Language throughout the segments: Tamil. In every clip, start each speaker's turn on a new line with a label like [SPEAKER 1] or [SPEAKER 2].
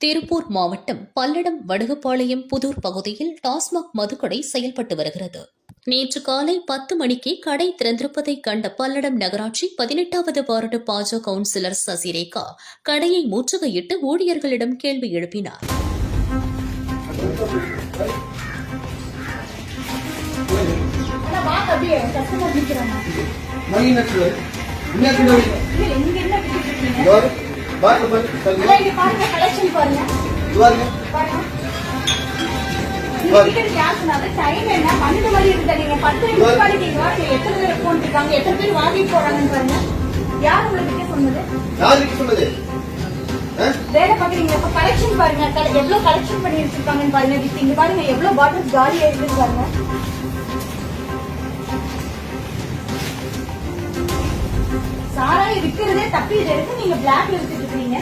[SPEAKER 1] திருப்பூர் மாவட்டம் பல்லடம் வடுகப்பாளையம் புதூர் பகுதியில் டாஸ்மாக் மதுக்கடை செயல்பட்டு வருகிறது நேற்று காலை பத்து மணிக்கு கடை திறந்திருப்பதை கண்ட பல்லடம் நகராட்சி பதினெட்டாவது வார்டு பாஜக கவுன்சிலர் சசிரேகா கடையை முற்றுகையிட்டு ஊழியர்களிடம் கேள்வி எழுப்பினார்
[SPEAKER 2] Thank you.
[SPEAKER 3] மணி என்ன
[SPEAKER 2] இங்க என்ன இங்க பாருங்க, பாருங்க.
[SPEAKER 3] பாருங்க.
[SPEAKER 2] நிமிஷம் பாருங்க. பாருங்க எத்தனை பேர் போன் இருக்காங்க எத்தனை பேர் வாங்கிட்டு போறாங்கன்னு பாருங்க. யார் உங்களுக்கு கிட்ட சொன்னது? வேலை பாக்குறீங்க இப்ப கலெக்ஷன் பாருங்க. எவ்வளவு கலெக்ஷன் பண்ணி வச்சிருக்காங்கன்னு பாருங்க. இங்க பாருங்க எவ்வளவு பாட்டில் காலி ஆயிருக்குன்னு பாருங்க. விக்கிறதே தப்பி இதை எடுத்து நீங்க பிளாக்ல வித்துட்டு இருக்கீங்க.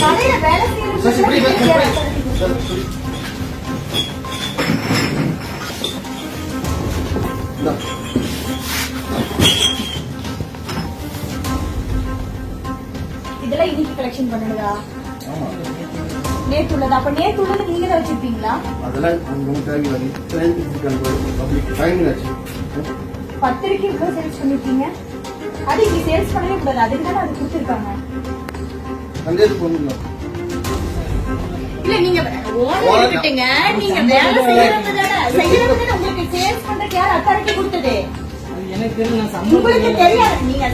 [SPEAKER 2] கடையில வேலை. செய்யறது. இதெல்லாம் இன்னைக்கு கலெக்ஷன் பண்ணுதா நேற்று உள்ளதா அப்ப நேற்று உள்ளது நீங்க தான் வச்சிருப்பீங்களா
[SPEAKER 3] அதெல்லாம் ரொம்ப
[SPEAKER 2] பத்திரிக்கை சேல்ஸ் பண்ணிருக்கீங்க. அது இங்க சேல்ஸ் பண்ணவே கூடாது. அதுக்கு தானே அது கொடுத்துருக்காங்க.
[SPEAKER 3] சந்தேகத்துக்கு ஒண்ணும்
[SPEAKER 2] இல்ல நீங்க ஓனர் கிட்டங்க நீங்க வேலை செய்யறவங்க தானே. செய்யறவங்க தானே உங்களுக்கு சேல்ஸ் பண்றதுக்கு யார் அத்தாரிட்டி கொடுத்தது? உங்களுக்கு
[SPEAKER 4] சம்பளம்
[SPEAKER 2] தெரியாது. நீங்க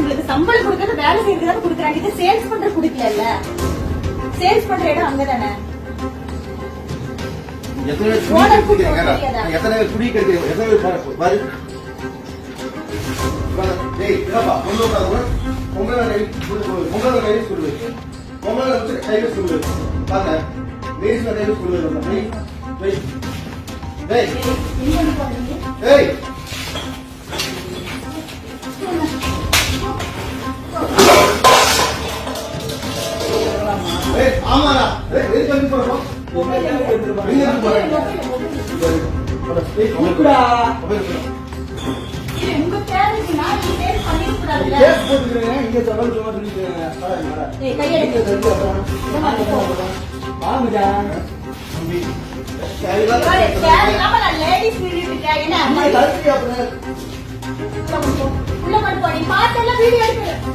[SPEAKER 2] உங்களுக்கு சம்பளம் கொடுக்கறது வேலை செய்யறதுக்கு தானே கொடுக்குறாங்க. இது சேல்ஸ் பண்ற கொடுக்கல சேல்ஸ் பண்ற இடம்
[SPEAKER 3] கெடுக்கிறீங்க?
[SPEAKER 2] தெரியாதா?
[SPEAKER 3] எத்தனை குடி கெடுக்கிறீங்க? எத்தனை பேர். டேய். பொம்பளை கை கொடு, கொடு. பொம்பளை கை கொடு. பொம்பளை வச்சு கை வச்சு கொடு. பாருங்க. லேடிஸ்ல கை வச்சு கொடு. டேய், டேய். ஆமாடா. எதுக்கு வந்து போறோம்?
[SPEAKER 4] வாங்கடா
[SPEAKER 2] உள்ள கொண்டு போ. உள்ள கொண்டு போ.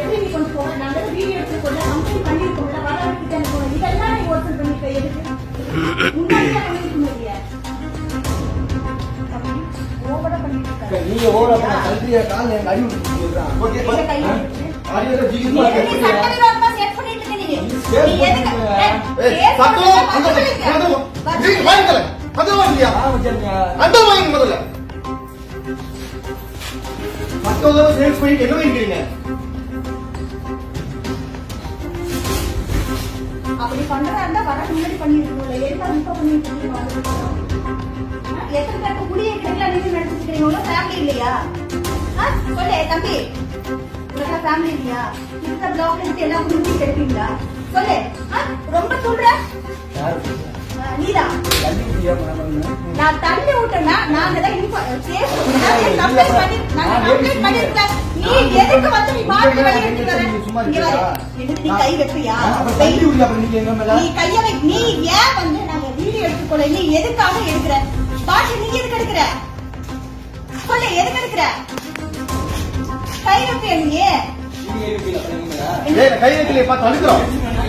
[SPEAKER 2] எப்படி நீ கொண்டு போவ? நான் வந்து video எடுத்துக்கோல, complaint பண்ணிருக்கோம்ல, வர வரைக்கும் இதெல்லாம் நீ ஒருத்தர் பண்ணிருக்க, எதுக்கு? பண்ணிருக்க
[SPEAKER 4] நீங்க ஓட அடி
[SPEAKER 3] ஓகே, அந்த வாங்கிக்கல. அந்த வாங்கி முதல்ல. மத்தவங்க சேல்ஸ் பண்ணிட்டு என்ன வாங்கிக்கிறீங்க?
[SPEAKER 2] அப்படி பண்றதா இருந்தா வரக்கு முன்னாடி பண்ணிருக்கோம்ல எதுக்கு இப்ப பண்ணிட்டு இருக்கீங்க? எத்தனை பேருக்கு குடிய கிடைக்கல நீங்க நடத்திக்கிறீங்க உங்க ஃபேமிலி இல்லையா? சொல்லு தம்பி. உனக்கு ஃபேமிலி இல்லையா? இந்த பிளாக் எடுத்து எல்லா குடும்பத்தையும் கெடுப்பீங்களா? சொல்லு? ரொம்ப சொல்ற?
[SPEAKER 4] யாரு பண்ண
[SPEAKER 2] நான் தள்ளி விட்டேன்னா தான் கேஸ் நான் complaint பண்ணி- பண்ணிருக்கேன். நீ எதுக்கு வந்து நீ நீ கை வைப்பியா? நீ கைய வை. நீ ஏன் வந்து நாங்க வீடியோ எடுத்துக்கொள்ள நீ எதுக்காக எடுக்கிற? பாட்டு நீ எதுக்கு எடுக்கிற? சொல்லு எதுக்கு எடுக்கிற? கை வைப்பியா நீ?
[SPEAKER 3] கை வைக்கலையே, பார்த்து அழுக்குறோம்.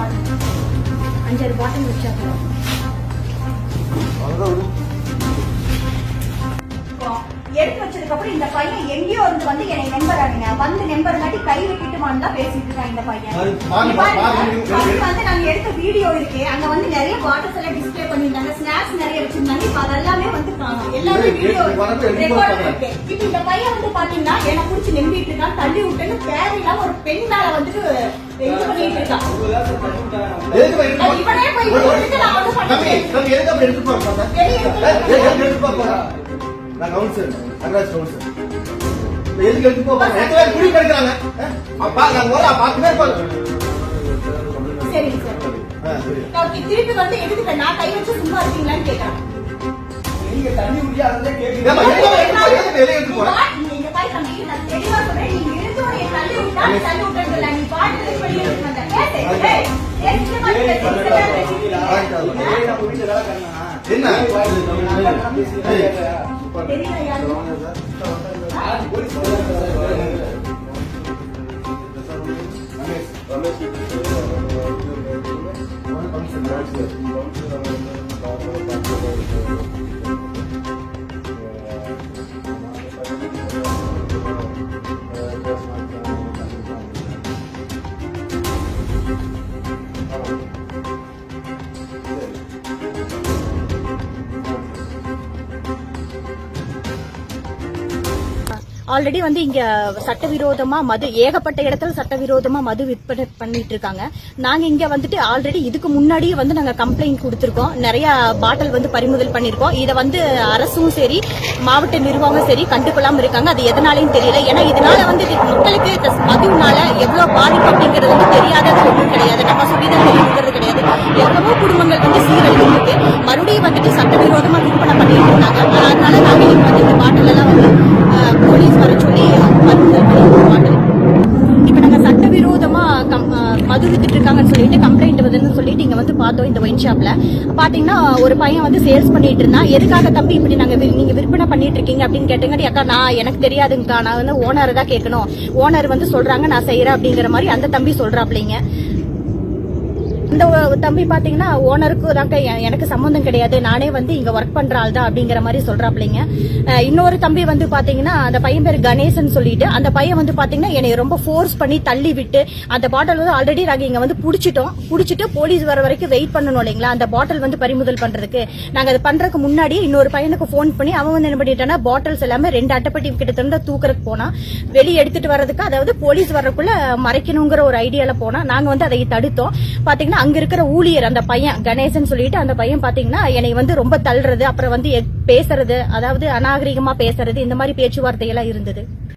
[SPEAKER 2] மாதிரி இருந்தது பாருங்க அஞ்சாறு அப்புறம் இந்த பையன் எங்கேயோ இருந்து வந்து என்னை நம்பர் ஆடுங்க வந்து நம்பர் காட்டி கை வெட்டிட்டுமான்னு தான் பேசிட்டு இருக்கான் இந்த பையன். அது வந்து நாங்க எடுத்த வீடியோ இருக்கு. அங்க வந்து நிறைய பாட்டில்ஸ் எல்லாம் டிஸ்ப்ளே பண்ணிருந்தாங்க ஸ்நாக்ஸ் நிறைய வச்சிருந்தாங்க. இப்ப அதெல்லாமே வந்து காணும். எல்லாமே வீடியோ ரெக்கார்ட் இருக்கு. இப்ப இந்த பையன் வந்து பாத்தீங்கன்னா என்ன புடிச்சு நம்பிட்டு இருக்கான். தள்ளி விட்டுன்னு தேவையில்லாம ஒரு பெண் மேல வந்துட்டு இது பண்ணிட்டு இருக்கான். இவனே போய் நான்
[SPEAKER 3] கவுன்சிலர், நகராட்சி கவுன்சிலர். எதுக்கு எடுத்து போறா? எத்தனை பேர் குடி கிடைக்கிறாங்க? ஆ? அப்பா, நாங்க.
[SPEAKER 2] சரி திருப்பி வந்து எதுக்கு நான் கை வச்சு சும்மா இருக்கீங்களான்னு கேட்கறேன்
[SPEAKER 4] தண்ணி கேக்குறீங்க
[SPEAKER 3] வெளிய எடுத்து
[SPEAKER 2] தம்பி, நான் தெளிவா சொல்றேன். இருந்து தள்ளி விட்டா, தள்ளி. நீ வெளிய எடுத்து வந்த. கேட்டு, ஏய்,
[SPEAKER 4] வீட்டுல வேலை?
[SPEAKER 3] என்ன?
[SPEAKER 2] ஆல்ரெடி வந்து இங்க சட்டவிரோதமா மது ஏகப்பட்ட இடத்துல சட்டவிரோதமா மது விற்பனை பண்ணிட்டு இருக்காங்க. நாங்க இங்க வந்துட்டு ஆல்ரெடி இதுக்கு முன்னாடியே வந்து நாங்க கம்ப்ளைண்ட் கொடுத்திருக்கோம். நிறைய பாட்டில் வந்து பறிமுதல் பண்ணிருக்கோம். இதை வந்து அரசும் சரி மாவட்ட நிர்வாகம் சரி கண்டுகொள்ளாம இருக்காங்க. அது எதனாலையும் தெரியல. ஏன்னா இதனால வந்து மக்களுக்கு இந்த மதுனால எவ்வளவு பாதிப்பு அப்படிங்கிறது வந்து தெரியாதது ஒன்றும் கிடையாது. நம்ம சொல்லிதான் தெரியுங்கிறது கிடையாது. எவ்வளவோ குடும்பங்கள் வந்து சீரழிஞ்சிருக்கு. மறுபடியும் வந்துட்டு சட்டவிரோதமா விற்பனை பண்ணிட்டு இருந்தாங்க அதனால நாங்க வந்து இந்த பாட்டில் எல்லாம் வந்து அஹ், போலீஸ் வர சொல்லி பறிமுதல் பண்ணிருக்கோம் பாட்டில் இப்ப நாங்க சட்டவிரோதமா கம்- அஹ், மது வித்துட்டு இருக்காங்கன்னு சொல்லிட்டு கம்ப்ளைண்ட் வருதுன்னு சொல்லிட்டு இங்க வந்து பார்த்தோம் இந்த ஒயின் ஷாப்ல பாத்தீங்கன்னா ஒரு பையன் வந்து சேல்ஸ் பண்ணிட்டு இருந்தான். எதுக்காக தம்பி இப்படி நாங்க நீங்க விற்பனை பண்ணிட்டு இருக்கீங்க அப்படின்னு கேட்டங்காட்டி அக்கா நான் எனக்கு தெரியாதுங்கக்கா. நான் வந்து ஓனரை தான் கேட்கணும் ஓனர் வந்து சொல்றாங்க நான் செய்யறேன் அப்படிங்கிற மாதிரி அந்த தம்பி சொல்றாப்லைங்க. இந்த தம்பி பாத்தீங்கன்னா ஓனருக்கு தாங்க எனக்கு சம்மந்தம் கிடையாது. நானே வந்து இங்க ஒர்க் பண்ற ஆள் தான் அப்படிங்கிற மாதிரி சொல்றாப்லைங்க இன்னொரு தம்பி வந்து பாத்தீங்கன்னா அந்த பையன் பேர் கணேசன் சொல்லிட்டு அந்த பையன் வந்து பாத்தீங்கன்னா என்னை ரொம்ப ஃபோர்ஸ் பண்ணி தள்ளி விட்டு அந்த பாட்டில் வந்து ஆல்ரெடி நாங்க இங்க வந்து புடிச்சிட்டோம். புடிச்சிட்டு போலீஸ் வர வரைக்கும் வெயிட் பண்ணணும் இல்லைங்களா? அந்த பாட்டில் வந்து பறிமுதல் பண்றதுக்கு. நாங்க அதை பண்றதுக்கு முன்னாடி இன்னொரு பையனுக்கு ஃபோன் பண்ணி அவன் வந்து என்ன பண்ணிட்டானா பாட்டில்ஸ் எல்லாமே ரெண்டு அட்டைப்பட்டி கிட்ட தூக்கறதுக்கு போனா வெளியே எடுத்துட்டு வர்றதுக்கு அதாவது போலீஸ் வர்றதுக்குள்ள மறைக்கணுங்கிற ஒரு ஐடியால போனா நாங்க வந்து அதை தடுத்தோம். பாத்தீங்கன்னா அங்க இருக்கிற ஊழியர் அந்த பையன் கணேசன் சொல்லிட்டு அந்த பையன் பாத்தீங்கன்னா என்னை வந்து ரொம்ப தள்ளுறது அப்புறம் வந்து பேசுறது அதாவது அநாகரிகமா பேசுறது இந்த மாதிரி பேச்சுவார்த்தை எல்லாம் இருந்தது.